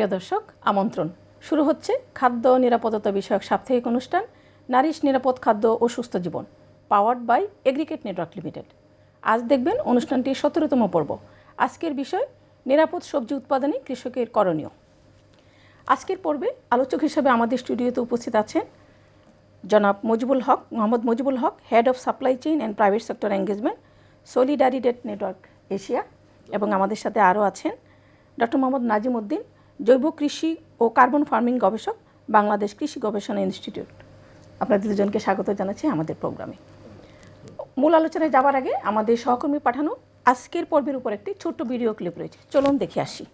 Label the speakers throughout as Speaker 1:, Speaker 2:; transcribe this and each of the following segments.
Speaker 1: প্রিয় দর্শক, আমন্ত্রণ। শুরু হচ্ছে খাদ্য নিরাপত্তা বিষয়ক সাপ্তাহিক অনুষ্ঠান, নারিশ নিরাপদ খাদ্য ও সুস্থ জীবন powered by Agricate Network Limited আজ দেখবেন অনুষ্ঠানটির সতেরোতম পর্ব। আজকের বিষয়, নিরাপদ সবজি উৎপাদনে কৃষকের করণীয়। আজকের পর্বে আলোচক হিসেবে আমাদের স্টুডিওতে উপস্থিত আছেন জনাব Mujibul Haque, Mohammad Mujibul Haque head of supply chain and private sector engagement Solidaridad Network Asia এবং আমাদের সাথে আরও আছেন ডক্টর মোহাম্মদ নাজিম উদ্দিন জৈব কৃষি ও কার্বন ফার্মিং গবেষক, বাংলাদেশ কৃষি গবেষণা ইনস্টিটিউট। আপনাদের দুজনকে স্বাগত জানাচ্ছি আমাদের প্রোগ্রামে। মূল আলোচনায় যাওয়ার আগে আমাদের সহকর্মী পাঠানো আজকের পর্বের উপর একটি ছোট্ট ভিডিও ক্লিপ রয়েছে। চলুন দেখে আসি।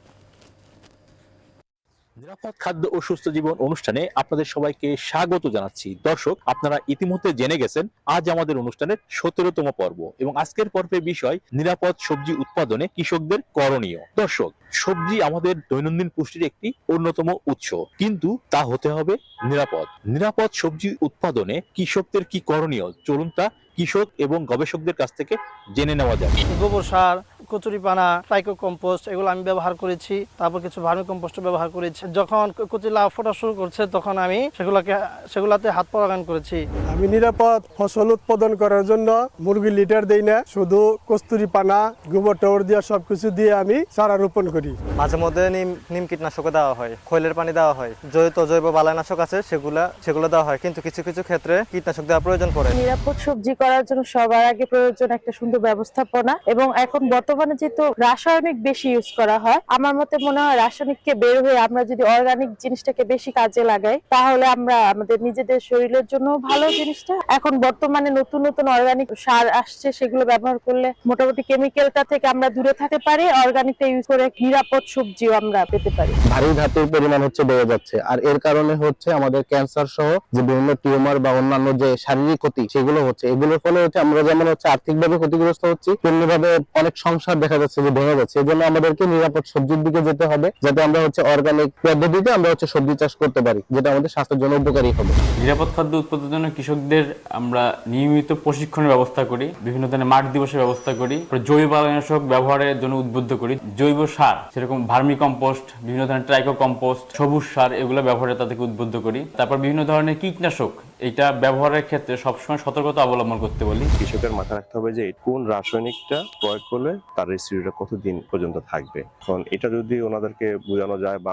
Speaker 2: নিরাপদ খাদ্য ও সুস্থ জীবন অনুষ্ঠানে আপনাদের সবাইকে স্বাগত জানাচ্ছি। দর্শক, আপনারা ইতিমধ্যে জেনে গেছেন, আজ আমাদের অনুষ্ঠানের সতেরোতম পর্ব এবং আজকের পর্বের বিষয় নিরাপদ সবজি উৎপাদনে কৃষকদের করণীয়। দর্শক, সবজি আমাদের দৈনন্দিন পুষ্টির একটি অন্যতম উৎস, কিন্তু তা হতে হবে নিরাপদ। নিরাপদ সবজি উৎপাদনে কৃষকদের কি করণীয়? চলুন তা কৃষক এবং গবেষকদের কাছ থেকে জেনে নেওয়া যাক।
Speaker 3: গোবর সার কচুরিপানা টাইকো কম্পোস্ট এগুলো আমি ব্যবহার করেছি তারপর কিছু ভার্মি কম্পোস্ট ব্যবহার করেছি। যখন কচি লাভ ফোটা শুরু করছে তখন আমি সেগুলোকে সেগুলাতে হাত পরাগান করেছি।
Speaker 4: আমি নিরাপদ ফসল উৎপাদন করার জন্য মুরগি লিটার দেই না শুধু কস্তুরি পানা গোবর টাবর দিয়ে সবকিছু দিয়ে আমি চারা রোপণ করি।
Speaker 5: মাঝে মধ্যে নিম নিম কীটনাশকও দেওয়া হয় খৈলের পানি দেওয়া হয়। জৈব জৈব বালানাশক আছে সেগুলা সেগুলো দেওয়া হয় কিন্তু কিছু কিছু ক্ষেত্রে কীটনাশক দেওয়ার প্রয়োজন পড়ে।
Speaker 6: নিরাপদ সবজি করার জন্য সবার আগে প্রয়োজন একটা সুন্দর ব্যবস্থাপনা এবং এখন বর্তমানে যেহেতু রাসায়নিক বেশি ইউজ করা হয়। আমার মতে মনে হয় রাসায়নিককে বের হয়ে আমরা যদি অর্গানিক জিনিসটাকে বেশি কাজে লাগাই, তাহলে আমরা আমাদের নিজেদের শরীরের জন্য ভালো জিনিসটা। এখন বর্তমানে নতুন নতুন অর্গানিক সার আসছে, সেগুলো ব্যবহার করলে মোটামুটি কেমিক্যালটা থেকে আমরা দূরে থাকতে পারি অর্গানিকটা ইউজ করে নিরাপদ সবজিও আমরা পেতে পারি।
Speaker 7: ভারী ধাতুর পরিমাণ হচ্ছে বেড়ে যাচ্ছে। আর এর কারণে হচ্ছে আমাদের ক্যান্সার সহ যে বিভিন্ন টিউমার বা অন্যান্য যে শারীরিক ক্ষতি, সেগুলো হচ্ছে। এগুলোর ফলে হচ্ছে আমরা যেমন হচ্ছে আর্থিকভাবে ক্ষতিগ্রস্ত হচ্ছি তেমনি ভাবে অনেক সংসার দেখা যাচ্ছে যে ভেঙে যাচ্ছে এই জন্য আমাদেরকে নিরাপদ সবজির দিকে যেতে হবে, যাতে আমরা হচ্ছে অর্গানিক পদ্ধতিতে আমরা হচ্ছে সবজি চাষ করতে পারি, যেটা আমাদের স্বাস্থ্যের জন্য উপকারী হবে।
Speaker 8: নিরাপদ খাদ্য উৎপাদনের জন্য কৃষকদের আমরা নিয়মিত প্রশিক্ষণের ব্যবস্থা করি, বিভিন্ন ধরনের মাঠ দিবসের ব্যবস্থা করি জৈব বালানাশক ব্যবহারের জন্য উদ্বুদ্ধ করি, জৈব সার, সেরকম ভার্মি কম্পোস্ট বিভিন্ন ধরনের ট্রাইকো কম্পোস্ট সবুজ সার, এগুলো ব্যবহারে তাদেরকে উদ্বুদ্ধ করি, তারপর বিভিন্ন ধরনের কীটনাশক এটা ব্যবহারের ক্ষেত্রে সবসময় সতর্কতা অবলম্বন করতে বলি।
Speaker 9: কৃষকের মাথায় রাখতে হবে যে কোন রাসায়নিকটা প্রয়োগ করলে তার রেসিপিটা কতদিন পর্যন্ত থাকবে। কারণ এটা যদি ওনাদেরকে বোঝানো যায় বা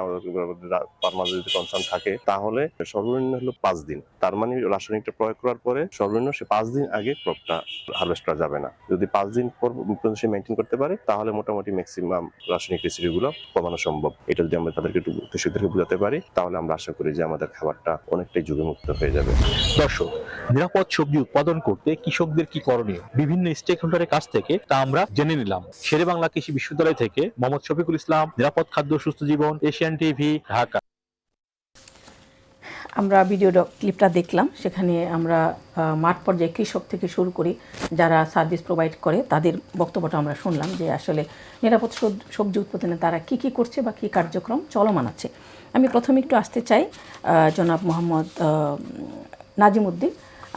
Speaker 9: ফার্মার যদি কনসার্ন থাকে, তাহলে সর্বনিম্ন হলো পাঁচ দিন। তার মানে রাসায়নিকটা প্রয়োগ করার পরে সর্বনিম্ন সে পাঁচ দিন আগে ক্রপটা হারভেস্ট করা যাবে না। যদি পাঁচ দিন পর পর্যন্ত সে মেনটেন করতে পারে, তাহলে মোটামুটি ম্যাক্সিমাম রাসায়নিক রেসিপিগুলো কমানো সম্ভব। এটা যদি আমরা তাদেরকে একটু কৃষকদেরকে বোঝাতে পারি, তাহলে আমরা আশা করি যে আমাদের খাবারটা অনেকটাই ঝুঁকিমুক্ত হয়ে যাবে।
Speaker 2: দর্শক, নিরাপদ সবজি উৎপাদন করতে কৃষকদের কি করণীয়? বিভিন্ন স্টেক হোল্ডারের কাছ থেকে তা আমরা জেনে নিলাম। শেরে বাংলা কৃষি বিশ্ববিদ্যালয় থেকে মোহাম্মদ শফিকুল ইসলাম, নিরাপদ খাদ্য, সুস্থ জীবন, এশিয়ান টিভি, ঢাকা।
Speaker 1: আমরা ভিডিও ক্লিপটা দেখলাম, সেখানে আমরা মাঠ পর্যায়ে কৃষক থেকে শুরু করি, যারা সার্ভিস প্রোভাইড করে, তাদের বক্তব্যটা আমরা শুনলাম যে আসলে নিরাপদ সবজি উৎপাদনে তারা কি কি করছে বা কী কার্যক্রম চলমান আছে। আমি প্রথমে একটু আসতে চাই জনাব মোহাম্মদ আহ, নাজিম উদ্দিন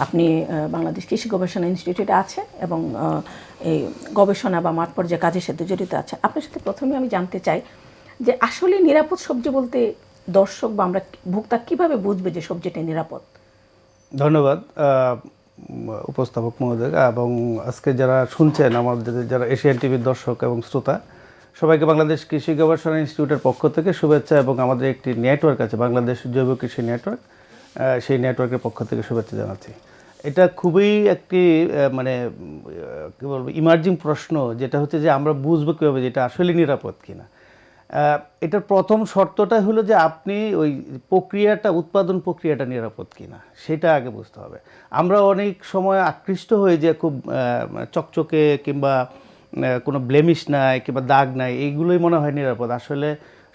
Speaker 1: আপনি বাংলাদেশ কৃষি গবেষণা ইনস্টিটিউটে আছেন এবং এই গবেষণা বা মাঠ পর্যায়ে কাজের সাথে জড়িত আছে আপনার সাথে প্রথমে আমি জানতে চাই যে আসলে নিরাপদ সবজি বলতে দর্শক বা আমরা ভোক্তা কীভাবে বুঝবে যে সবজিটা নিরাপদ?
Speaker 3: ধন্যবাদ উপস্থাপক মহোদয় এবং আজকে যারা শুনছেন আমাদের যারা এশিয়ান টিভির দর্শক এবং শ্রোতা সবাইকে বাংলাদেশ কৃষি গবেষণা ইনস্টিটিউটের পক্ষ থেকে শুভেচ্ছা এবং আমাদের একটি নেটওয়ার্ক আছে বাংলাদেশ জৈব কৃষি নেটওয়ার্ক। সেই নেটওয়ার্কের পক্ষ থেকে শুভেচ্ছা জানাচ্ছি। এটা খুবই একটি মানে কী বলব ইমার্জিং প্রশ্ন যেটা হচ্ছে যে আমরা বুঝব কীভাবে যে এটা আসলে নিরাপদ কিনা। এটার প্রথম শর্তটা হলো যে আপনি ওই প্রক্রিয়াটা, উৎপাদন প্রক্রিয়াটা নিরাপদ কিনা, সেটা আগে বুঝতে হবে। আমরা অনেক সময় আকৃষ্ট হয়ে যে খুব চকচকে কিংবা কোনো ব্লেমিশ নাই কিংবা দাগ নাই, এইগুলোই মনে হয় নিরাপদ। আসলে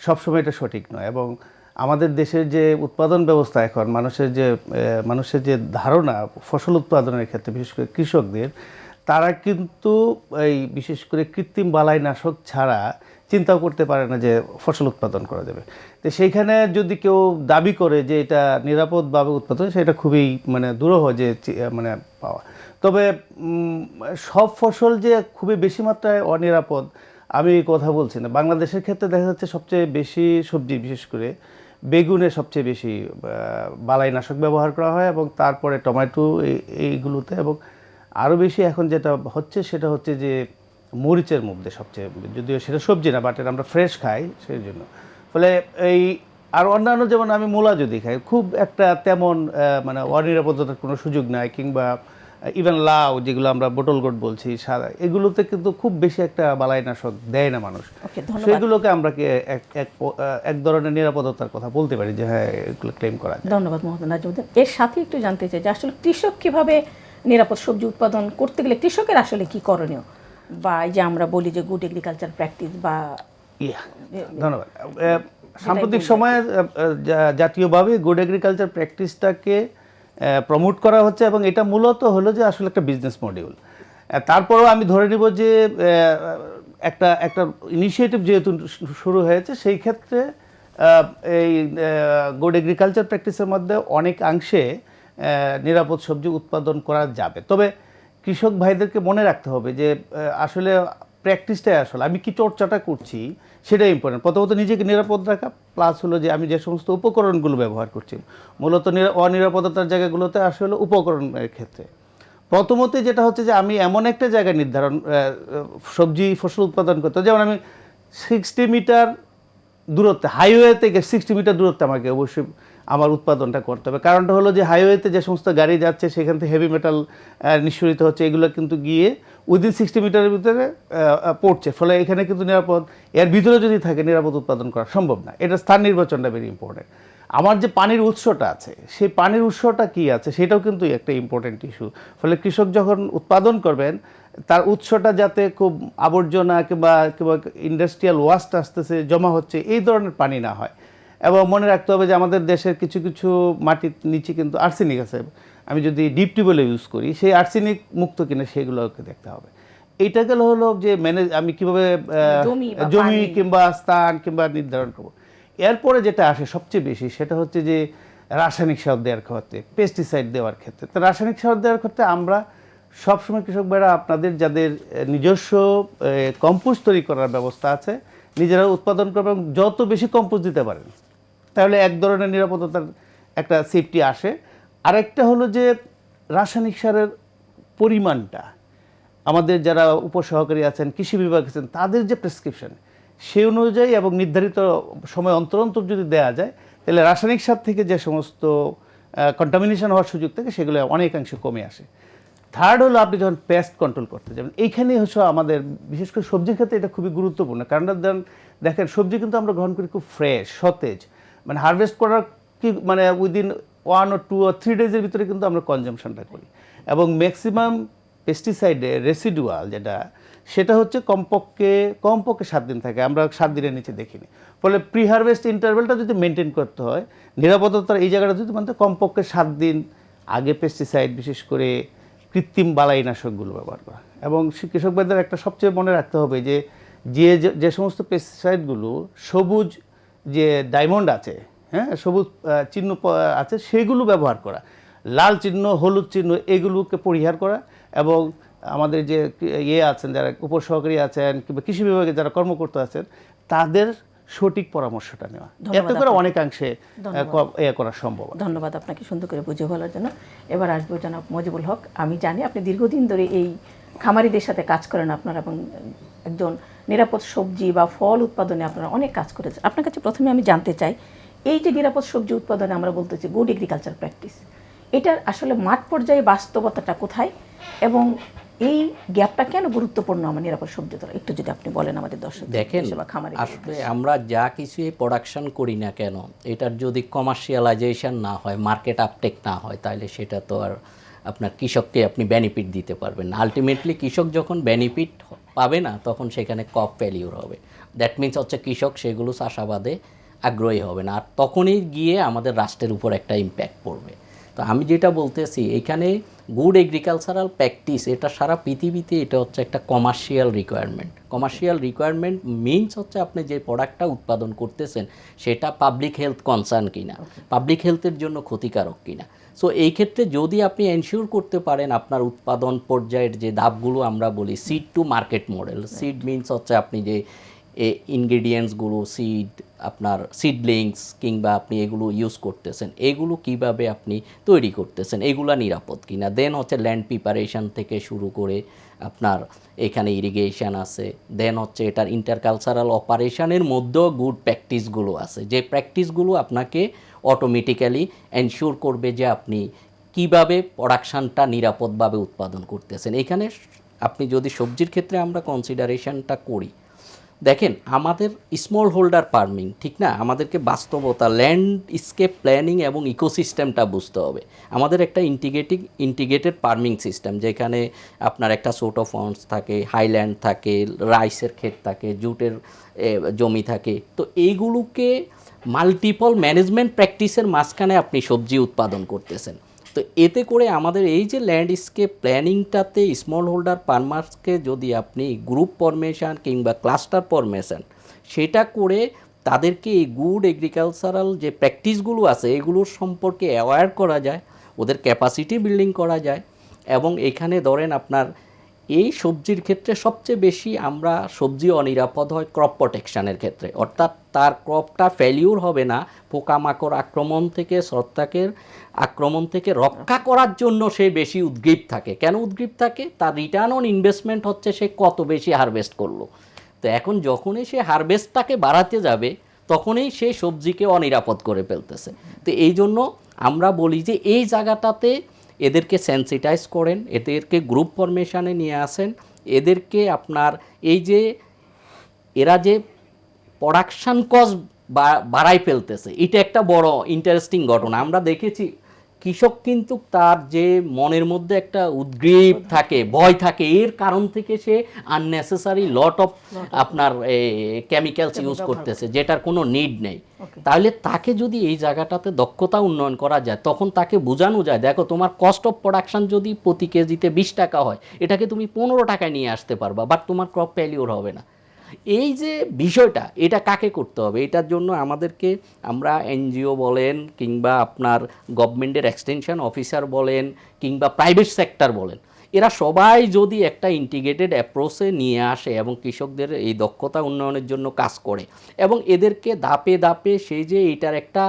Speaker 3: সবসময় এটা সঠিক নয় এবং আমাদের দেশের যে উৎপাদন ব্যবস্থা এখন, মানুষের যে মানুষের যে ধারণা ফসল উৎপাদনের ক্ষেত্রে, বিশেষ করে কৃষকদের, তারা কিন্তু এই বিশেষ করে কৃত্রিম বালাইনাশক ছাড়া চিন্তাও করতে পারে না যে ফসল উৎপাদন করা যাবে। তো সেইখানে যদি কেউ দাবি করে যে এটা নিরাপদভাবে উৎপাদন, সেটা খুবই মানে দুরূহ যে মানে পাওয়া। তবে সব ফসল যে খুবই বেশি মাত্রায় অনিরাপদ আমি এই কথা বলছি না। বাংলাদেশের ক্ষেত্রে দেখা যাচ্ছে সবচেয়ে বেশি সবজি, বিশেষ করে বেগুনে সবচেয়ে বেশি বালাইনাশক ব্যবহার করা হয় এবং তারপরে টমেটো এই- এইগুলোতে এবং আরও বেশি এখন যেটা হচ্ছে সেটা হচ্ছে যে মরিচের মধ্যে সবচেয়ে, যদিও সেটা সবজি না বাট আমরা ফ্রেশ খাই সেই জন্য ফলে এই, আর অন্যান্য যেমন আমি মূলা যদি খাই, খুব একটা তেমন মানে অনিরাপত্তার কোনো সুযোগ নাই কিংবা ইভেন লাউ যেগুলো আমরা বোটল গোট বলছি সাদা এগুলোতে কিন্তু খুব বেশি একটা বালাইনাশক দেয় না মানুষ। সেগুলোকে আমরা কি এক এক এক ধরনের নিরাপদতার কথা বলতে পারি যে হ্যাঁ এগুলো ক্লেম করা যায়।
Speaker 1: ধন্যবাদ মোহাম্মদ নাজমুদ্দিন এর সাথে একটু জানতে চাই যে আসলে কৃষক কীভাবে নিরাপদ সবজি উৎপাদন করতে গেলে কৃষকের আসলে কি করণীয়? বা এই যে আমরা বলি যে গুড এগ্রিকালচার প্র্যাকটিস বা
Speaker 3: ইয়া ধন্যবাদ। সাম্প্রতিক সময়ে জাতীয়ভাবে গুড এগ্রিকালচার প্র্যাকটিসটাকে প্রমোট করা হচ্ছে এবং এটা মূলত হলো যে আসলে একটা বিজনেস মডিউল তারপরেও আমি ধরে নিব যে একটা একটা ইনিশিয়েটিভ যেহেতু শুরু হয়েছে, সেই ক্ষেত্রে এই গুড এগ্রিকালচার প্র্যাকটিসের মধ্যে অনেকাংশে নিরাপদ সবজি উৎপাদন করা যাবে। তবে কৃষক ভাইদেরকে মনে রাখতে হবে যে আসলে প্র্যাকটিসটাই আসলে। আমি কি চর্চাটা করছি? সেটাই ইম্পর্টেন্ট প্রথমত নিজেকে নিরাপদ রাখা প্লাস হলো যে আমি যে সমস্ত উপকরণগুলো ব্যবহার করছি, মূলত অনিরাপদতার জায়গাগুলোতে আসলে হলো উপকরণের ক্ষেত্রে। প্রথমত যেটা হচ্ছে যে আমি এমন একটা জায়গা নির্ধারণ সবজি, ফসল উৎপাদন করতে যেমন আমি সিক্সটি মিটার দূরত্বে হাইওয়ে থেকে সিক্সটি মিটার দূরত্বে আমাকে অবশ্যই আমার উৎপাদনটা করতে হবে। কারণটা হলো যে হাইওয়েতে যে সমস্ত গাড়ি যাচ্ছে, সেখান থেকে হেভি মেটাল নিঃসরিত হচ্ছে, এগুলো কিন্তু গিয়ে উইদিন সিক্সটি মিটারের ভিতরে পড়ছে। ফলে এখানে কিন্তু নিরাপদ এর ভিতরে যদি থাকে, নিরাপদ উৎপাদন করা সম্ভব না। এটা স্থান নির্বাচনটা ভেরি ইম্পর্টেন্ট আমার যে পানির উৎসটা আছে, সেই পানির উৎসটা কি আছে, সেটাও কিন্তু একটা ইম্পর্টেন্ট ইস্যু ফলে কৃষক যখন উৎপাদন করবেন, তার উৎসটা যাতে খুব আবর্জনা কিংবা কিংবা ইন্ডাস্ট্রিয়াল ওয়াস্ট আসতেছে, জমা হচ্ছে, এই ধরনের পানি না হয়। এবং মনে রাখতে হবে যে আমাদের দেশের কিছু কিছু মাটির নিচে কিন্তু আর্সেনিক আছে। আমি যদি ডিপ টিউবওয়েল ইউজ করি সেই আর্সেনিক মুক্ত কিনা সেগুলোকে দেখতে হবে। এইটা গেল হলো যে ম্যানেজ আমি কীভাবে
Speaker 1: জমি।
Speaker 3: কিংবা স্থান কিংবা নির্ধারণ করব। এরপরে যেটা আসে সবচেয়ে বেশি সেটা হচ্ছে যে রাসায়নিক সার দেওয়ার ক্ষেত্রে পেস্টিসাইড দেওয়ার ক্ষেত্রে। তো রাসায়নিক সার দেওয়ার ক্ষেত্রে আমরা সবসময় কৃষক ভাইরা আপনাদের যাদের নিজস্ব কম্পোস্ট তৈরি করার ব্যবস্থা আছে নিজেরা উৎপাদন করবে এবং যত বেশি কম্পোস্ট দিতে পারেন তাহলে এক ধরনের নিরাপত্তার একটা সেফটি আসে। আরেকটা হলো যে রাসায়নিক সারের পরিমাণটা। আমাদের যারা উপসহকারী আছেন, কৃষি বিভাগ আছেন, তাদের যে প্রেসক্রিপশন সেই অনুযায়ী এবং নির্ধারিত সময় অন্তর অন্তর যদি দেওয়া যায়, তাহলে রাসায়নিক সার থেকে যে সমস্ত কন্টামিনেশন হওয়ার সুযোগ থাকে, সেগুলো অনেকাংশে কমে আসে। থার্ড হলো আপনি যখন পেস্ট কন্ট্রোল করতে যাবেন, এইখানেই হচ্ছে আমাদের, বিশেষ করে সবজির ক্ষেত্রে এটা খুবই গুরুত্বপূর্ণ। কারণ দেখেন সবজি কিন্তু আমরা গ্রহণ করি খুব ফ্রেশ সতেজ। মানে হারভেস্ট করার কি মানে উইদিন ওয়ান ও টু ও থ্রি ডেজের ভিতরে কিন্তু আমরা কনজামশনটা করি। এবং ম্যাক্সিমাম পেস্টিসাইডে রেসিডুয়াল যেটা, সেটা হচ্ছে কমপক্ষে কমপক্ষে সাত দিন থাকে। আমরা সাত দিনের নিচে দেখিনি। ফলে প্রি হারভেস্ট ইন্টারভেলটা যদি মেনটেন করতে হয় নিরাপত্তার এই জায়গাটা যদি মানতে কমপক্ষে সাত দিন আগে পেস্টিসাইড বিশেষ করে কৃত্রিম বালাইনাশকগুলো ব্যবহার করা। এবং সে- কৃষক ভাইদের একটা সবচেয়ে মনে রাখতে হবে যে, যে- যে সমস্ত পেস্টিসাইডগুলো সবুজ যে ডায়মন্ড আছে হ্যাঁ সবুজ চিহ্ন আছে সেগুলো ব্যবহার করা। লাল চিহ্ন হলুদ চিহ্ন এগুলোকে পরিহার করা এবং আমাদের যে ইয়ে আছেন যারা উপসহকারী আছেন কিংবা কৃষি বিভাগে যারা কর্মকর্তা আছেন তাদের সঠিক পরামর্শটা নেওয়া। এতে করে অনেকাংশে ইয়ে করা সম্ভব
Speaker 1: ধন্যবাদ আপনাকে সুন্দর করে বুঝে বলার জন্য। এবার আসব জনাব মজিবুল হক। আমি জানি আপনি দীর্ঘদিন ধরে এই খামারিদের সাথে কাজ করেন আপনারা এবং একজন নিরাপদ সবজি বা ফল উৎপাদনে আপনারা অনেক কাজ করেছেন। আপনার কাছে প্রথমে আমি জানতে চাই এই যে নিরাপদ সবজি উৎপাদনে আমরা বলতেছি গুড এগ্রিকালচার প্র্যাকটিস এটার আসলে মাঠ পর্যায়ে বাস্তবতাটা কোথায় এবং এই গ্যাপটা কেন গুরুত্বপূর্ণ আমার নিরাপদ সবজি তোলা একটু যদি আপনি বলেন আমাদের দর্শক
Speaker 10: দেখেন আসলে আমরা যা কিছুই প্রোডাকশন করি না কেন এটার যদি কমার্শিয়ালাইজেশন না হয় মার্কেট আপটেক না হয় তাহলে সেটা তো আর আপনার কৃষককে আপনি বেনিফিট দিতে পারবেন না। আলটিমেটলি কৃষক যখন বেনিফিট পাবে না তখন সেখানে কপ ফেলিউর হবে। দ্যাট মিন্স হচ্ছে কৃষক সেগুলো চাষাবাদে আগ্রহী হবে না আর তখনই গিয়ে আমাদের রাষ্ট্রের উপর একটা ইম্প্যাক্ট পড়বে। তো আমি যেটা বলতেছি এখানে গুড এগ্রিকালচারাল প্র্যাকটিস এটা সারা পৃথিবীতে এটা হচ্ছে একটা commercial requirement commercial requirement means হচ্ছে আপনি যে প্রোডাক্টটা উৎপাদন করতেছেন সেটা পাবলিক হেলথ কনসার্ন কিনা পাবলিক হেলথের জন্য ক্ষতিকারক কিনা। সো এই ক্ষেত্রে যদি আপনি এনশিওর করতে পারেন আপনার উৎপাদন পর্যায়ের যে ধাপগুলো আমরা বলি seed to market model seed means হচ্ছে আপনি যে ইনগ্রেডিয়েন্টসগুলো সিড আপনার সিডলিংস কিংবা আপনি এগুলো ইউজ করতেছেন, এগুলো কীভাবে আপনি তৈরি করতেছেন, এগুলো নিরাপদ কিনা? দেন হচ্ছে ল্যান্ড প্রিপারেশন থেকে শুরু করে আপনার এখানে ইরিগেশন আছে দেন হচ্ছে এটার ইন্টারকালচারাল অপারেশনের মধ্যেও গুড প্র্যাকটিসগুলো আছে, যে প্র্যাকটিসগুলো আপনাকে অটোমেটিক্যালি এনশিওর করবে যে আপনি কীভাবে প্রোডাকশানটা নিরাপদভাবে উৎপাদন করতেছেন। এখানে আপনি যদি সবজির ক্ষেত্রে আমরা কনসিডারেশনটা করি দেখেন, আমাদের স্মল হোল্ডার ফার্মিং ঠিক না? আমাদেরকে বাস্তবতা ল্যান্ড স্কেপ প্ল্যানিং এবং ইকোসিস্টেমটা বুঝতে হবে। আমাদের একটা ইন্টিগ্রেটিং ইন্টিগ্রেটেড ফার্মিং সিস্টেম যেখানে আপনার একটা সোট অফ ফন্ডস থাকে হাইল্যান্ড থাকে রাইসের ক্ষেত থাকে, জুটের জমি থাকে। তো এইগুলোকে মাল্টিপল ম্যানেজমেন্ট প্র্যাকটিসের মাঝখানে আপনি সবজি উৎপাদন করতেছেন। তো এতে করে আমাদের এই যে ল্যান্ডস্কেপ প্ল্যানিংটাতে স্মল হোল্ডার ফার্মার্সকে যদি আপনি গ্রুপ ফরমেশন কিংবা ক্লাস্টার ফরমেশন সেটা করে তাদেরকে এই গুড এগ্রিকালচারাল যে প্র্যাকটিসগুলো আছে, এগুলোর সম্পর্কে অ্যাওয়্যার করা যায়, ওদের ক্যাপাসিটি বিল্ডিং করা যায় এবং এখানে ধরেন আপনার এই সবজির ক্ষেত্রে সবচেয়ে বেশি আমরা সবজি অনিরাপদ হয় ক্রপ প্রোটেকশনের ক্ষেত্রে। অর্থাৎ তার ক্রপটা ফেলিউর হবে না, পোকামাকড় আক্রমণ থেকে ছত্রাকের আক্রমণ থেকে রক্ষা করার জন্য সে বেশি উদ্গ্রীব থাকে। কেন উদ্গ্রীব থাকে? তার রিটার্ন অন ইনভেস্টমেন্ট হচ্ছে সে কত বেশি হারভেস্ট করল। তো এখন যখনই সে হারভেস্টটাকে বাড়াতে যাবে, তখনই সে সবজিকে অনিরাপদ করে ফেলতেছে। তো এই জন্য আমরা বলি যে এই জায়গাটাতে এদেরকে সেন্সিটাইজ করেন, এদেরকে গ্রুপ ফরমেশনে নিয়ে আসেন। এদেরকে আপনার এই যে, এরা যে প্রোডাকশান কস্ট বাড়াই ফেলতেছে। এটা একটা বড় ইন্টারেস্টিং ঘটনা। আমরা দেখেছি কৃষক কিন্তু তার যে মনের মধ্যে একটা উদ্গ্রীব থাকে ভয় থাকে এর কারণ থেকে সে আননেসেসারি লট অফ আপনার কেমিক্যালস ইউজ করতেছে যেটার কোনো নিড নেই। তাহলে তাকে যদি এই জায়গাটাতে দক্ষতা উন্নয়ন করা যায় তখন তাকে বোঝানো যায় দেখো তোমার কস্ট অফ প্রোডাকশন যদি প্রতি কেজিতে বিশ টাকা হয় এটাকে তুমি পনেরো টাকায় নিয়ে আসতে পারবা বাট তোমার ক্রপ ফেলিওর হবে না। এই যে বিষয়টা, এটা কাকে করতে হবে? এটার জন্য আমাদেরকে আমরা এনজিও বলেন কিংবা আপনার গভর্নমেন্টের এক্সটেনশন অফিসার বলেন কিংবা প্রাইভেট সেক্টর বলেন, এরা সবাই যদি একটা ইন্টিগ্রেটেড অ্যাপ্রোচে নিয়ে আসে এবং কৃষকদের এই দক্ষতা উন্নয়নের জন্য কাজ করে এবং এদেরকে ধাপে ধাপে সেই যে এটার একটা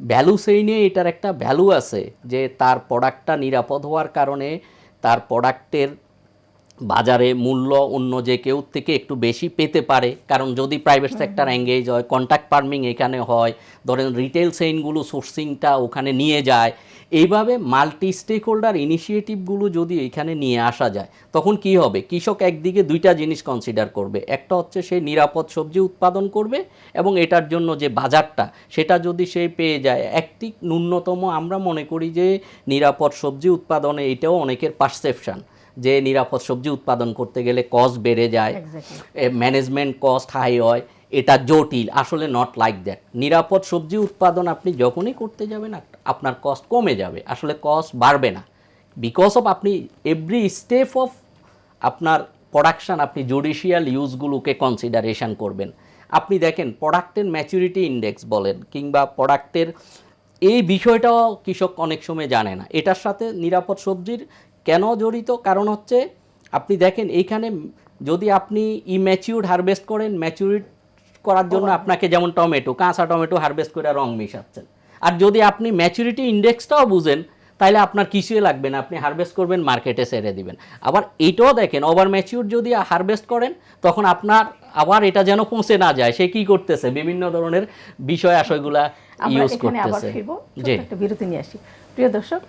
Speaker 10: ভ্যালু সেই নিয়ে এটার একটা ভ্যালু আছে যে তার প্রোডাক্টটা নিরাপদ হওয়ার কারণে তার প্রোডাক্টের বাজারে মূল্য অন্য যে কেউ থেকে একটু বেশি পেতে পারে। কারণ যদি প্রাইভেট সেক্টর এঙ্গেজ হয় কন্ট্যাক্ট ফার্মিং এখানে হয় ধরেন রিটেল চেইনগুলো সোর্সিংটা ওখানে নিয়ে যায় এইভাবে মাল্টি স্টেক হোল্ডার ইনিশিয়েটিভগুলো যদি এখানে নিয়ে আসা যায় তখন কি হবে? কৃষক একদিকে দুইটা জিনিস কনসিডার করবে। একটা হচ্ছে সে নিরাপদ সবজি উৎপাদন করবে এবং এটার জন্য যে বাজারটা সেটা যদি সে পেয়ে যায় একটি ন্যূনতম আমরা মনে করি যে নিরাপদ সবজি উৎপাদনে এটাও অনেকের পারসেপশন যে নিরাপদ সবজি উৎপাদন করতে গেলে কস্ট বেড়ে যায়। ম্যানেজমেন্ট কস্ট হাই হয় এটা জটিল। আসলে নট লাইক দ্যাট নিরাপদ সবজি উৎপাদন আপনি যখনই করতে যাবেন আপনার কস্ট কমে যাবে। আসলে কস্ট বাড়বে না। বিকজ অফ আপনি এভরি স্টেপ অফ আপনার প্রোডাকশান আপনি জুডিশিয়াল ইউজগুলোকে কনসিডারেশন করবেন। আপনি দেখেন প্রোডাক্টের ম্যাচুরিটি ইন্ডেক্স বলেন কিংবা প্রোডাক্টের এই বিষয়টাও কৃষক অনেক সময় জানে না। এটার সাথে নিরাপদ সবজির কেন জড়িত? কারণ হচ্ছে আপনি দেখেন এইখানে যদি আপনি ইম্যাচিউর হারভেস্ট করেন ম্যাচুরিট করার জন্য আপনাকে যেমন টমেটো কাঁচা টমেটো হারভেস্ট করে রং মিশাচ্ছেন। আর যদি আপনি ম্যাচুরিটি ইন্ডেক্সটাও বুঝেন তাহলে আপনার কিছুই লাগবে না। আপনি হারভেস্ট করবেন মার্কেটে সেরে দিবেন। আবার এটাও দেখেন ওভার ম্যাচিউর যদি হারভেস্ট করেন তখন আপনার আবার এটা যেন পৌঁছে না যায়। সে কি করতেছে? বিভিন্ন ধরনের বিষয় আশয়গুলা ইউজ করতেছে। জি।
Speaker 1: একটা বিরতি নিয়ে আসি। প্রিয় দর্শক,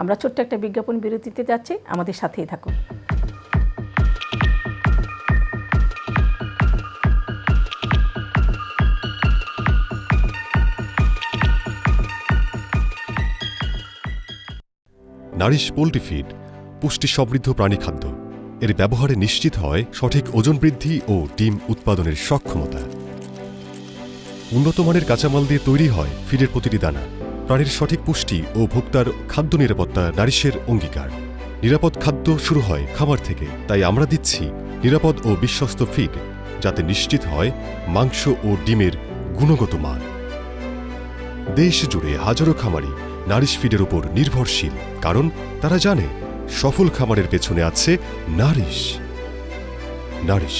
Speaker 1: আমরা ছোট্ট একটা বিজ্ঞাপন বিরতিতে যাচ্ছি। আমাদের সাথেই থাকুন।
Speaker 11: নারিশ পোল্ট্রি ফিড, পুষ্টি সমৃদ্ধ প্রাণী খাদ্য। এর ব্যবহারে নিশ্চিত হয় সঠিক ওজন বৃদ্ধি ও ডিম উৎপাদনের সক্ষমতা। উন্নত মানের কাঁচামাল দিয়ে তৈরি হয় ফিডের প্রতিটি দানা। প্রাণীর সঠিক পুষ্টি ও ভোক্তার খাদ্য নিরাপত্তা নারিশের অঙ্গীকার। নিরাপদ খাদ্য শুরু হয় খামার থেকে, তাই আমরা দিচ্ছি নিরাপদ ও বিশ্বস্ত ফিড, যাতে নিশ্চিত হয় মাংস ও ডিমের গুণগত মান। দেশ জুড়ে হাজারো খামারি নারিশ ফিডের উপর নির্ভরশীল, কারণ তারা জানে সফল খামারের পেছনে আছে নারিশ। নারিশ,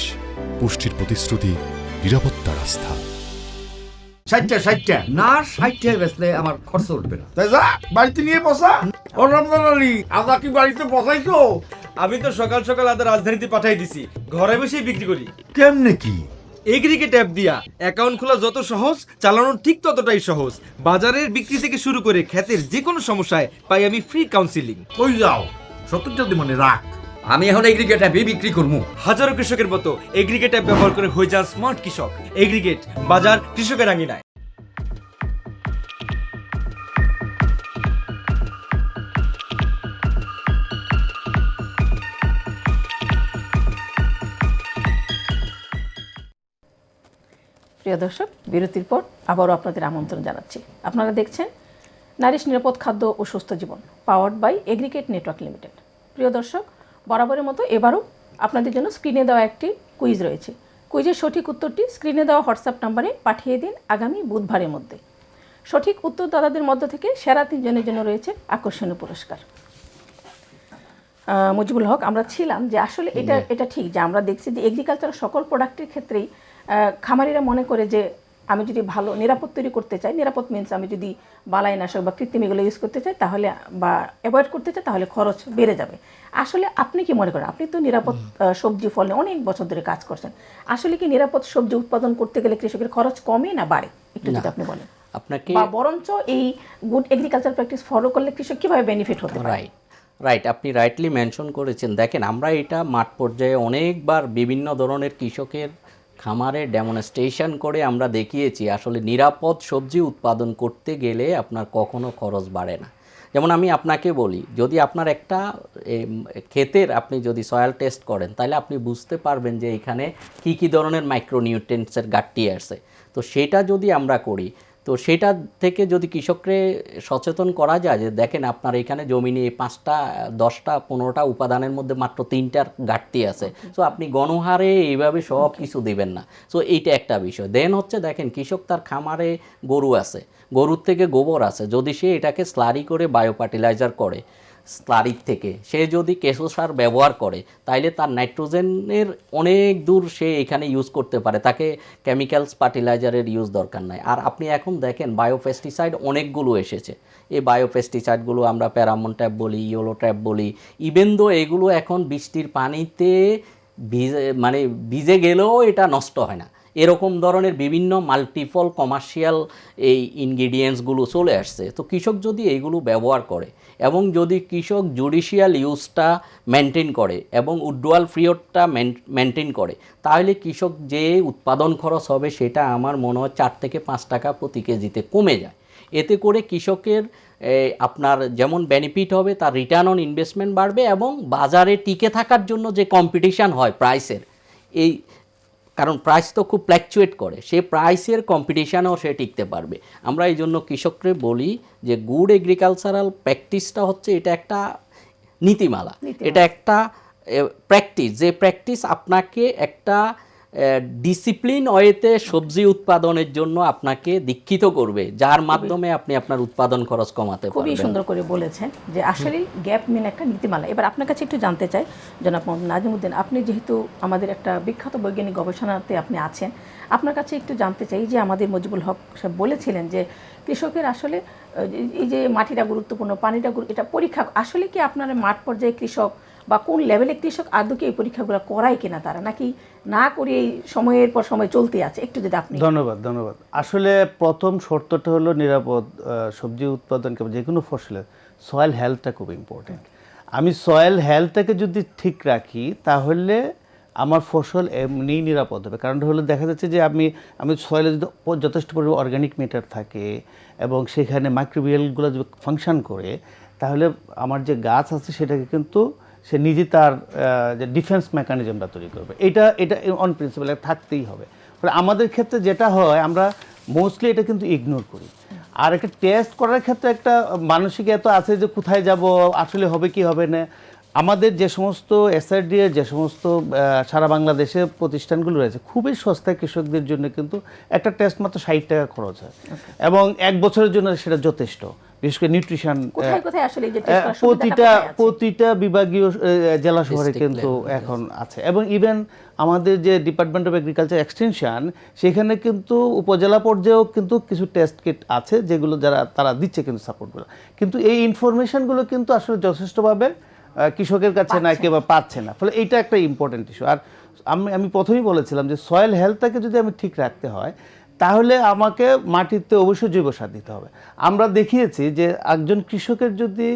Speaker 11: পুষ্টির প্রতিশ্রুতি, নিরাপত্তার আস্থা।
Speaker 12: ষাটটা ষাটটা। না বেচলে আমার খরচ উঠবে না।
Speaker 13: তাই যা বাড়িতে নিয়ে বসা। ও রমজান আলী আদা কি বাড়িতে বসাইছো?
Speaker 12: আমি তো সকাল সকাল আদা রাজধানীতে পাঠাই দিছি। ঘরে বসেই বিক্রি করি।
Speaker 13: কেমনে কি?
Speaker 12: এগ্রিকে ট্যাপ দিয়া অ্যাকাউন্ট খোলা যত সহজ চালানো ঠিক ততটাই সহজ। বাজারের বিক্রি থেকে শুরু করে খ্যাতের যে কোনো সমস্যায় পাই আমি ফ্রি কাউন্সিলিং
Speaker 13: কই যাও? সত্তর যদি মনে রাখ।
Speaker 12: আমি এখন এগ্রিগেট অ্যাপে বিক্রি করব। হাজারো কৃষকের মতো এগ্রিগেট অ্যাপ ব্যবহার করে হয়ে যান স্মার্ট কৃষক। এগ্রিগেট বাজার কৃষকের আঙিনায়।
Speaker 1: প্রিয় দর্শক বিরতির পর আবারও আপনাদের আমন্ত্রণ জানাচ্ছি। আপনারা দেখছেন নারিশ নিরাপদ খাদ্য ও সুস্থ জীবন powered by Agricate Network Limited প্রিয় দর্শক বরাবরের মতো এবারও আপনাদের জন্য স্ক্রিনে দেওয়া একটি কুইজ রয়েছে। কুইজের সঠিক উত্তরটি স্ক্রিনে দেওয়া হোয়াটসঅ্যাপ নাম্বারে পাঠিয়ে দিন আগামী বুধবারের মধ্যে। সঠিক উত্তরদাতাদের মধ্য থেকে সেরা তিনজনের জন্য রয়েছে আকর্ষণীয় পুরস্কার। মুজিবুল হক আমরা ছিলাম যে আসলে এটা এটা ঠিক যে আমরা দেখছি যে এগ্রিকালচার সকল প্রোডাক্টের ক্ষেত্রেই খামারিরা মনে করে যে আমি যদি ভালো নিরাপদ তৈরি করতে চাই নিরাপদ মিনস আমি যদি বালাইনাশক বা কৃত্রিম এগুলো ইউজ করতে চাই তাহলে বা অ্যাভয়েড করতে চাই তাহলে খরচ বেড়ে যাবে। আসলে আপনি কি মনে করেন? আপনি তো নিরাপদ সবজি ফল অনেক বছর ধরে কাজ করছেন। আসলে কি নিরাপদ সবজি উৎপাদন করতে গেলে কৃষকের খরচ কমে না বাড়ে? একটু যদি আপনি বলেন।
Speaker 10: আপনাকে
Speaker 1: বা বরঞ্চ এই গুড এগ্রিকালচার প্র্যাকটিস ফলো করলে কৃষক কীভাবে বেনিফিট হতে পারে?
Speaker 10: রাইট রাইট আপনি রাইটলি মেনশন করেছেন। দেখেন আমরা এটা মাঠ পর্যায়ে অনেকবার বিভিন্ন ধরনের কৃষকের খামারে ডেমনস্ট্রেশন করে আমরা দেখিয়েছি, আসলে নিরাপদ সবজি উৎপাদন করতে গেলে আপনার কখনো খরচ বাড়ে না। যেমন আমি আপনাকে বলি, যদি আপনার একটা ক্ষেতের আপনি যদি সয়েল টেস্ট করেন, তাহলে আপনি বুঝতে পারবেন যে এখানে কি কি ধরনের মাইক্রোনিউট্রেন্টসের ঘাটতি আছে। তো সেটা যদি আমরা করি তো সেটা থেকে যদি কৃষককে সচেতন করা যায় যে দেখেন আপনার এখানে জমি নিয়ে পাঁচটা দশটা পনেরোটা উপাদানের মধ্যে মাত্র তিনটার ঘাটতি আছে। সো আপনি গণহারে এইভাবে সব কিছু দিবেন না। সো এইটা একটা বিষয়। দেন হচ্ছে দেখেন কৃষক তার খামারে গরু আছে। গরুর থেকে গোবর আছে। যদি সে এটাকে স্লারি করে বায়ো ফার্টিলাইজার করে স্লারির থেকে। সে যদি কেঁচো সার ব্যবহার করে, তাইলে তার নাইট্রোজেনের অনেক দূর সে এখানে ইউজ করতে পারে। তাকে কেমিক্যালস ফার্টিলাইজারের ইউজ দরকার নাই। আর আপনি এখন দেখেন বায়োপেস্টিসাইড অনেকগুলো এসেছে। এই বায়োপেস্টিসাইডগুলো আমরা প্যারামন ট্যাপ বলি ইয়েলো ট্যাপ বলি। ইভেন দো এগুলো এখন বৃষ্টির পানিতে ভিজে মানে ভিজে গেলেও এটা নষ্ট হয় না। এরকম ধরনের বিভিন্ন মাল্টিপল কমার্শিয়াল এই ইনগ্রিডিয়েন্টসগুলো চলে আসছে। তো কৃষক যদি এইগুলো ব্যবহার করে এবং যদি কৃষক জুডিশিয়াল ইউজটা মেনটেন করে এবং উড্ডোয়াল ফ্রিয়ডটা মেনটেন করে, তাহলে কৃষক যে উৎপাদন খরচ হবে সেটা আমার মনে হয় চার থেকে পাঁচ টাকা প্রতি কেজিতে কমে যায়। এতে করে কৃষকের আপনার যেমন বেনিফিট হবে তার রিটার্ন অন ইনভেস্টমেন্ট বাড়বে এবং বাজারে টিকে থাকার জন্য যে কম্পিটিশান হয় প্রাইসের এই কারণ প্রাইস তো খুব ফ্ল্যাকচুয়েট করে সে প্রাইসের কম্পিটিশানেও সে টিকতে পারবে। আমরা এই জন্য কৃষককে বলি যে গুড এগ্রিকালচারাল প্র্যাকটিসটা হচ্ছে এটা একটা নীতিমালা। এটা একটা প্র্যাকটিস যে প্র্যাকটিস আপনাকে একটা ডিসিপ্লিন ওয়েতে সবজি উৎপাদনের জন্য আপনাকে দীক্ষিত করবে যার মাধ্যমে আপনি আপনার উৎপাদন খরচ কমাতে
Speaker 1: খুবই সুন্দর করে বলেছেন যে আসলে গ্যাপ মিন একটা নীতিমালা। এবার আপনার কাছে একটু জানতে চাই জনাব নাজিমুদ্দিন আপনি যেহেতু আমাদের একটা বিখ্যাত বৈজ্ঞানিক গবেষণাতে আপনি আছেন আপনার কাছে একটু জানতে চাই যে আমাদের মজিবুল হক সাহেব বলেছিলেন যে কৃষকের আসলে এই যে মাটিটা গুরুত্বপূর্ণ পানিটা এটা পরীক্ষা আসলে কি আপনার মাঠ পর্যায়ে কৃষক বা কোন লেভেলে কৃষক আদৌ কি এই পরীক্ষাগুলো করায় কিনা তারা? নাকি না করে এই সময়ের পর সময় চলতে আছে? একটু যদি আপনি
Speaker 3: ধন্যবাদ ধন্যবাদ। আসলে প্রথম শর্তটা হলো নিরাপদ সবজি উৎপাদন যে কোনো ফসলের সয়েল হেলথটা খুব ইম্পর্টেন্ট আমি সয়েল হেলথটাকে যদি ঠিক রাখি, তাহলে আমার ফসল এমনি নিরাপদ হবে। কারণটা হলো দেখা যাচ্ছে যে আমি আমি সয়েলে যদি যথেষ্ট পরিমাণ অর্গানিক ম্যাটার থাকে এবং সেখানে মাইক্রোবিয়ালগুলো যদি ফাংশন করে, তাহলে আমার যে গাছ আছে সেটাকে কিন্তু সে নিজে তার যে ডিফেন্স মেকানিজমটা তৈরি করবে। এটা এটা অন প্রিন্সিপাল থাকতেই হবে। ফলে আমাদের ক্ষেত্রে যেটা হয় আমরা মোস্টলি এটা কিন্তু ইগনোর করি। আর একটা টেস্ট করার ক্ষেত্রে একটা মানসিক এত আছে যে কোথায় যাব আসলে হবে কি হবে না? আমাদের যে সমস্ত এসআরডি এর যে সমস্ত সারা বাংলাদেশে প্রতিষ্ঠানগুলো রয়েছে খুবই সস্তায় কৃষকদের জন্য কিন্তু একটা টেস্ট মাত্র ষাট টাকা খরচ হয়। এবং এক বছরের জন্য সেটা যথেষ্ট। বিশেষ করে নিউট্রিশন
Speaker 1: কোথায় কোথায় আসলে এই যে test করার সুবিধাটা
Speaker 3: প্রতিটা প্রতিটা বিভাগীয় জেলা শহরে কিন্তু এখন আছে। এবং ইভেন আমাদের যে ডিপার্টমেন্ট অফ এগ্রিকালচার এক্সটেনশন সেখানে কিন্তু উপজেলা পর্যায়েও কিন্তু কিছু টেস্ট কিট আছে যেগুলো যারা তারা দিচ্ছে কিন্তু সাপোর্টগুলো কিন্তু এই ইনফরমেশনগুলো কিন্তু আসলে যথেষ্টভাবে কৃষকের কাছে না কেউ পাচ্ছে না। ফলে এইটা একটা ইম্পর্টেন্ট ইস্যু আর আমি আমি প্রথমেই বলেছিলাম যে সয়েল হেলথটাকে যদি আমি ঠিক রাখতে হয় তাহলে আমাকে মাটিতে অবশ্যই জৈব সার দিতে হবে। আমরা দেখিয়েছি যে একজন কৃষকের যদি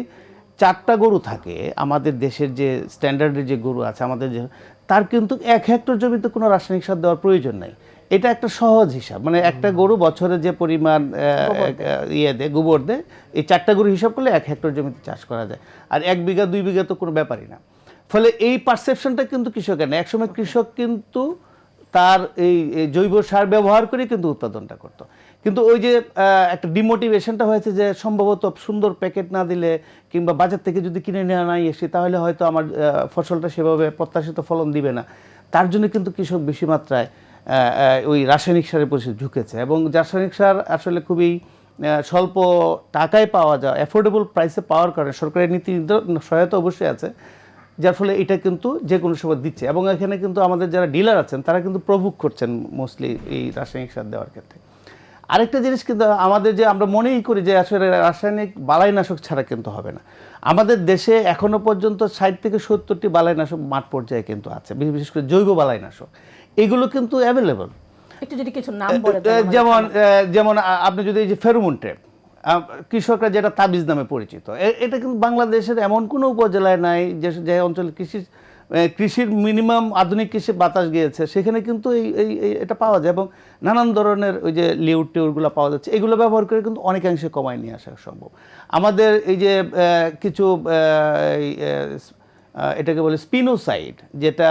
Speaker 3: চারটা গরু থাকে আমাদের দেশের যে স্ট্যান্ডার্ডের যে গরু আছে আমাদের যে তার কিন্তু এক হেক্টর জমিতে কোনো রাসায়নিক সার দেওয়ার প্রয়োজন নাই। এটা একটা সহজ হিসাব। মানে একটা গরু বছরে যে পরিমাণ ইয়ে দেয় গোবর দেয় এই চারটা গরু হিসাব করলে এক হেক্টর জমিতে চাষ করা যায়। আর এক বিঘা দুই বিঘা তো কোনো ব্যাপারই না। ফলে এই পারসেপশনটা কিন্তু কৃষকের না একসময় কৃষক কিন্তু তার এই জৈব সার ব্যবহার করে কিন্তু উৎপাদনটা করতো। কিন্তু ওই যে একটা ডিমোটিভেশনটা হয়েছে যে সম্ভবত সুন্দর প্যাকেট না দিলে কিংবা বাজার থেকে যদি কিনে নেওয়া নাই এসে তাহলে হয়তো আমার ফসলটা সেভাবে প্রত্যাশিত ফলন দিবে না। তার জন্য কিন্তু কৃষক বেশি মাত্রায় ওই রাসায়নিক সারের প্রতি ঝুঁকেছে। এবং রাসায়নিক সার আসলে খুবই স্বল্প টাকায় পাওয়া যায় অ্যাফোর্ডেবল প্রাইসে পাওয়ার কারণে সরকারের নীতি সহায়তা অবশ্যই আছে। যার ফলে এটা কিন্তু যে কোনো সময় দিচ্ছে। এবং এখানে কিন্তু আমাদের যারা ডিলার আছেন তারা কিন্তু প্রভুক করছেন মোস্টলি এই রাসায়নিক সার দেওয়ার ক্ষেত্রে। আরেকটা জিনিস কিন্তু আমাদের যে আমরা মনেই করি যে আসলে রাসায়নিক বালাইনাশক ছাড়া কিন্তু হবে না। আমাদের দেশে এখনও পর্যন্ত ষাট থেকে সত্তরটি বালাইনাশক মাঠ পর্যায়ে কিন্তু আছে বিশেষ- করে জৈব বালাইনাশক। এগুলো কিন্তু অ্যাভেলেবল
Speaker 1: একটু যদি কিছু নাম বলে
Speaker 3: যেমন যেমন আপনি যদি এই যে ফেরোমন ট্র্যাপ কৃষকরা যেটা তাবিজ নামে পরিচিত। এটা কিন্তু বাংলাদেশের এমন কোনো উপজেলায় নাই যে যে অঞ্চলে কৃষি কৃষির মিনিমাম আধুনিক কৃষি বাতাস গিয়েছে। সেখানে কিন্তু এই এই এটা পাওয়া যায় এবং নানান ধরনের ওই যে লিউড টিউরগুলো পাওয়া যাচ্ছে। এগুলো ব্যবহার করে কিন্তু অনেকাংশে কমায় নিয়ে আসা সম্ভব। আমাদের এই যে কিছু এটাকে বলে স্পিনোসাইড যেটা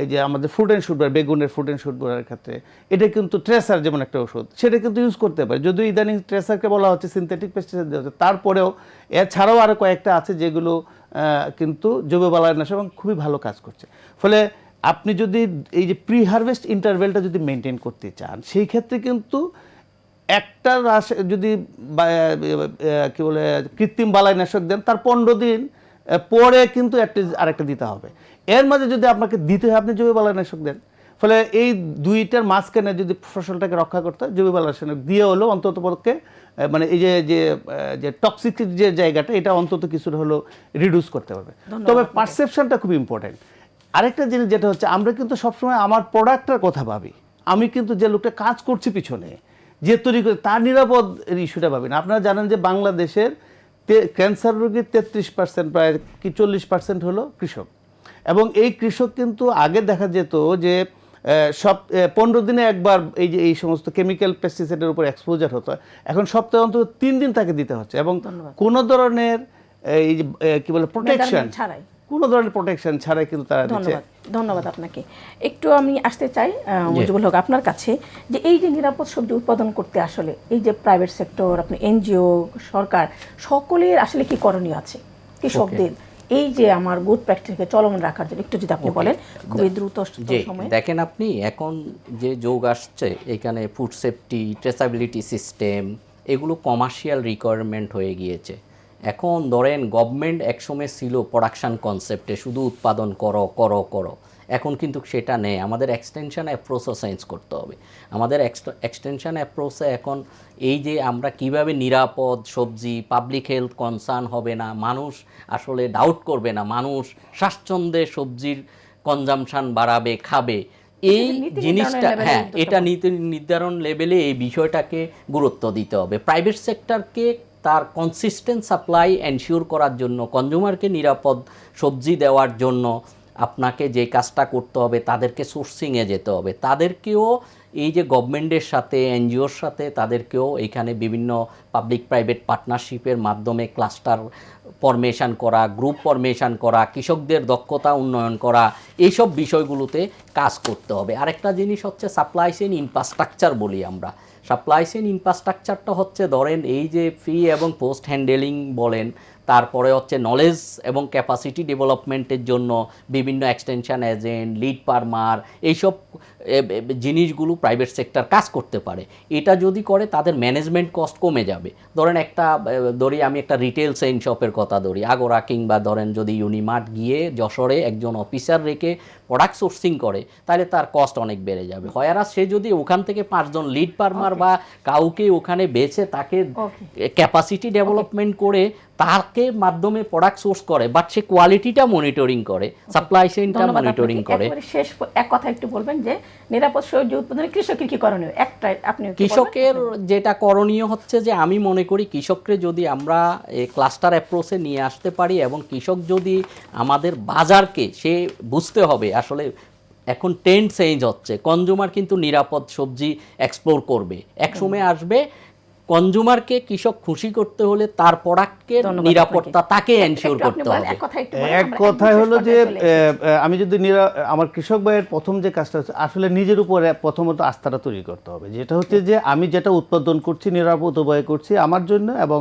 Speaker 3: এই যে আমাদের ফুড অ্যান্ড শুট বেগুনের ফুড অ্যান্ড শুট ক্ষেত্রে, এটা কিন্তু ট্রেসার যেমন একটা ওষুধ, সেটা কিন্তু ইউজ করতে পারে। যদিও ইদানিং ট্রেসারকে বলা হচ্ছে সিনথেটিক পেস্টিসাইড দেওয়া হচ্ছে, তারপরেও এছাড়াও আরও কয়েকটা আছে যেগুলো কিন্তু জৈব বালায়নাশক এবং খুবই ভালো কাজ করছে। ফলে আপনি যদি এই যে প্রি হারভেস্ট ইন্টারভেলটা যদি মেনটেন করতে চান, সেই ক্ষেত্রে কিন্তু একটা রাস, যদি কী বলে, কৃত্রিম বালাইনাশক দেন, তার পনেরো দিন পরে কিন্তু একটা আরেকটা দিতে হবে। এর মাঝে যদি আপনাকে দিতে হয় আপনি জৈব বালাইনাশক দেন। ফলে এই দুইটার মাঝখানে যদি ফসলটাকে রক্ষা করতে হয় জৈব বালাইনাশক দিয়ে হলেও অন্তত পক্ষে মানে এই যে যে যে টক্সিক যে জায়গাটা এটা অন্তত কিছুটা হলেও রিডিউস করতে পারবে। তবে পারসেপশনটা খুব ইম্পর্টেন্ট আরেকটা জিনিস যেটা হচ্ছে আমরা কিন্তু সবসময় আমার প্রোডাক্টটার কথা ভাবি। আমি কিন্তু যে লোকটা কাজ করছি পিছনে যে তৈরি করে তার নিরাপদ ইস্যুটা ভাবি না। আপনারা জানেন যে বাংলাদেশের ক্যান্সার রোগীর তেত্রিশ পার্সেন্ট প্রায় কি চল্লিশ পার্সেন্ট হলো কৃষক। এবং এই কৃষক কিন্তু আগে দেখা যেত যে সব পনেরো দিনে একবার এই যে এই সমস্ত কেমিক্যাল পেস্টিসাইডের উপর এক্সপোজার হতো। এখন সপ্তাহে অন্তত তিন দিন তাকে দিতে হচ্ছে এবং কোনো ধরনের এই যে কি বলে প্রোটেকশন
Speaker 1: ছাড়াই।
Speaker 3: কোনো ধরনের প্রোটেকশন ছাড়াই কিন্তু তারা দিচ্ছে।
Speaker 1: ধন্যবাদ ধন্যবাদ আপনাকে। একটু আমি আসতে চাই মুজিবুল হক আপনার কাছে যে এই যে নিরাপদ সবজি উৎপাদন করতে আসলে এই যে প্রাইভেট সেক্টর আপনি এনজিও সরকার সকলের আসলে কি করণীয় আছে? কৃষকদের। এই যে আমার গুড প্র্যাকটিসকে চলমান রাখার জন্য একটু যদি আপনি বলেন খুবই দ্রুত সময়ে।
Speaker 10: দেখেন আপনি এখন যে যোগ আসছে এখানে ফুড সেফটি ট্রেসাবিলিটি সিস্টেম এগুলো কমার্শিয়াল রিকোয়ারমেন্ট হয়ে গিয়েছে। এখন ধরেন গভর্নমেন্ট একসময় ছিল প্রোডাকশন কনসেপ্টে শুধু উৎপাদন করো করো করো। এখন কিন্তু সেটা নেই। আমাদের এক্সটেনশন অ্যাপ্রোচও চেঞ্জ করতে হবে। আমাদের এক্সটেনশন অ্যাপ্রোচে এখন এই যে আমরা কীভাবে নিরাপদ সবজি পাবলিক হেলথ কনসার্ন হবে না মানুষ আসলে ডাউট করবে না মানুষ স্বাচ্ছন্দ্যে সবজির কনজামশন বাড়াবে খাবে এই জিনিসটা হ্যাঁ এটা নীতি নির্ধারণ লেভেলে এই বিষয়টাকে গুরুত্ব দিতে হবে। প্রাইভেট সেক্টরকে তার কনসিস্টেন্ট সাপ্লাই এনশিওর করার জন্য কনজিউমারকে নিরাপদ সবজি দেওয়ার জন্য আপনাকে যে কাজটা করতে হবে, তাদেরকে সোর্সিংয়ে যেতে হবে। তাদেরকেও এই যে গভর্নমেন্টের সাথে, এনজিওর সাথে তাদেরকেও এখানে বিভিন্ন পাবলিক প্রাইভেট পার্টনারশিপের মাধ্যমে ক্লাস্টার ফরমেশন করা গ্রুপ ফরমেশন করা, কৃষকদের দক্ষতা উন্নয়ন করা, এইসব বিষয়গুলোতে কাজ করতে হবে। আরেকটা জিনিস হচ্ছে সাপ্লাই চেইন ইনফ্রাস্ট্রাকচার বলি আমরা। সাপ্লাই চেইন ইনফ্রাস্ট্রাকচারটা হচ্ছে ধরেন এই যে ফ্রি এবং পোস্ট হ্যান্ডেলিং বলেন তারপরে হচ্ছে নলেজ এবং ক্যাপাসিটি ডেভেলপমেন্টের জন্য বিভিন্ন এক্সটেনশান এজেন্ট লিড পারমার এইসব জিনিসগুলো প্রাইভেট সেক্টর কাজ করতে পারে। এটা যদি করে তাদের ম্যানেজমেন্ট কস্ট কমে যাবে। ধরেন একটা ধরি আমি একটা রিটেল সেন শপের কথা ধরি। আগোরা কিংবা ধরেন যদি ইউনিমার্ট গিয়ে যশোরে একজন অফিসার রেখে প্রোডাক্ট সোর্সিং করে তাহলে তার কস্ট অনেক বেড়ে যাবে। হয়ারা সে যদি ওখান থেকে পাঁচজন লিড পারমার বা কাউকে ওখানে বেছে তাকে ক্যাপাসিটি ডেভেলপমেন্ট করে তাকে মাধ্যমে প্রোডাক্ট সোর্স করে বাট সে কোয়ালিটিটা মনিটরিং করে সাপ্লাই চেইনটা মনিটরিং করে।
Speaker 1: শেষ এক কথা একটু বলবেন যে নিরাপদ সবজি উৎপাদনে কৃষকের কি করণীয়? একটা আপনি
Speaker 10: কৃষকের যেটা করণীয় হচ্ছে যে আমি মনে করি কৃষককে যদি আমরা ক্লাস্টার অ্যাপ্রোচে নিয়ে আসতে পারি এবং কৃষক যদি আমাদের বাজারকে সে বুঝতে হবে আসলে এখন ট্রেন্ড চেঞ্জ হচ্ছে কনজুমার কিন্তু নিরাপদ সবজি এক্সপ্লোর করবে। এক সময় আসবে কনজুমারকে কৃষক খুশি করতে হলে তার প্রোডাক্টকে নিরাপত্তা তাকে এনশিওর করতে হবে।
Speaker 1: এক
Speaker 3: কথায় হলো যে আমি যদি আমার কৃষক ভাইয়ের প্রথম যে কাজটা হচ্ছে আসলে নিজের উপরে প্রথমত আস্থাটা তৈরি করতে হবে। যেটা হচ্ছে যে আমি যেটা উৎপাদন করছি নিরাপদ উপায়ে করছি আমার জন্য এবং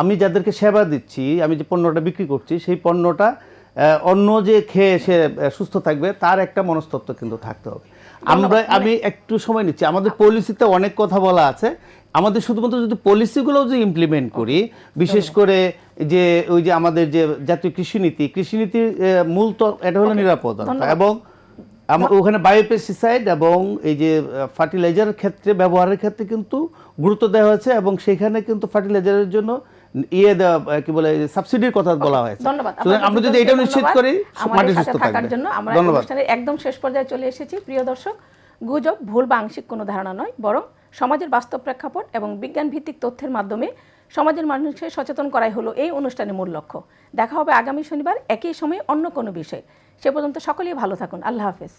Speaker 3: আমি যাদেরকে সেবা দিচ্ছি আমি যে পণ্যটা বিক্রি করছি সেই পণ্যটা আহ, অন্য যে খেয়ে সে সুস্থ থাকবে তার একটা মনস্তত্ব কিন্তু থাকতে হবে। আমরা আমি একটু সময় নিচ্ছি। আমাদের পলিসিতে অনেক কথা বলা আছে। আমাদের শুধুমাত্র যদি পলিসিগুলো যদি ইমপ্লিমেন্ট করি বিশেষ করে যে ওই যে আমাদের যে জাতীয় কৃষিনীতি কৃষিনীতির আহ, মূল তো এটা হলো নিরাপদতা এবং আমার ওখানে বায়োপেস্টিসাইড এবং এই যে ফার্টিলাইজারের ক্ষেত্রে ব্যবহারের ক্ষেত্রে কিন্তু গুরুত্ব দেওয়া হয়েছে এবং সেখানে কিন্তু ফার্টিলাইজারের জন্য ইয়ে দেওয়া কি বলে সাবসিডির কথা বলা হয়েছে।
Speaker 1: ধন্যবাদ।
Speaker 3: আমরা যদি এটা নিশ্চিত করি মাটি সুস্থ
Speaker 1: থাকার জন্য আমরা একদম শেষ পর্যায়ে চলে এসেছি। প্রিয় দর্শক গুজব ভুল বা আংশিক কোনো ধারণা নয় বরং সমাজের বাস্তব প্রেক্ষাপট এবং বিজ্ঞান ভিত্তিক তথ্যের মাধ্যমে সমাজের মানুষকে সচেতন করাই হলো এই অনুষ্ঠানের মূল লক্ষ্য। দেখা হবে আগামী শনিবার, একই সময়ে অন্য কোনো বিষয়ে। সে পর্যন্ত সকলেই ভালো থাকুন। আল্লাহ হাফেজ।